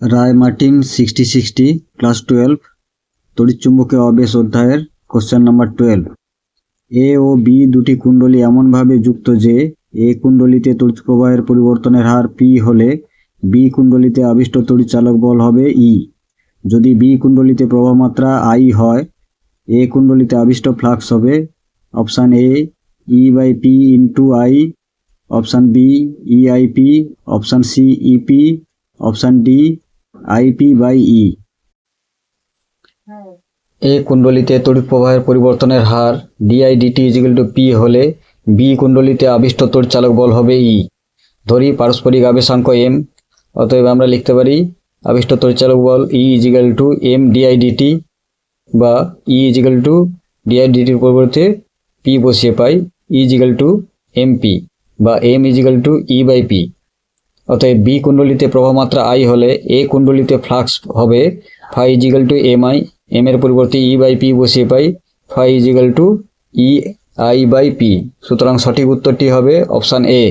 Ray Martin sixty sixty class twelve তড়িৎচুম্বকীয় আবেশ অধ্যায়ের কোশ্চেন নাম্বার টুয়েলভ এ ও বি দুটি কুণ্ডলী এমনভাবে যুক্ত যে এ কুণ্ডলীতে তড়িৎ প্রবাহের পরিবর্তনের হার পি হলে বি কুণ্ডলীতে আবিষ্ট তড়িৎ চালক বল হবে ই যদি বি কুণ্ডলীতে প্রবাহ মাত্রা আই হয় এ কুণ্ডলীতে আবিষ্ট ফ্লাক্স হবে option A E by P into I option B E I P option C EP option D IP by E A কুণ্ডলীতে তড়িৎ প্রবাহের পরিবর্তনের হার D I D T is equal to P হলে B কুণ্ডলিতে আবিষ্ট তড়িৎ চালক বল হবে ই ধরি পারস্পরিক আবেশাঙ্ক এম অতএব আমরা লিখতে পারি আবিষ্ট তড়িৎ চালক বল E is equal to M D I D T বা ই ইজিক্যাল টু ডিআইডিটির পরিবর্তে পি বসিয়ে পাই ইজিক্যাল টু এমপি বা M is equal to E by P অতএব বি কুণ্ডলিতে প্রভাবমাত্রা আই হলে এ কুণ্ডলিতে ফ্লাক্স হবে phi is equal to M I M এর পরিবর্তে ই বাই পি বসিয়ে পাই phi is equal to E I by P সুতরাং সঠিক উত্তরটি হবে অপশান এ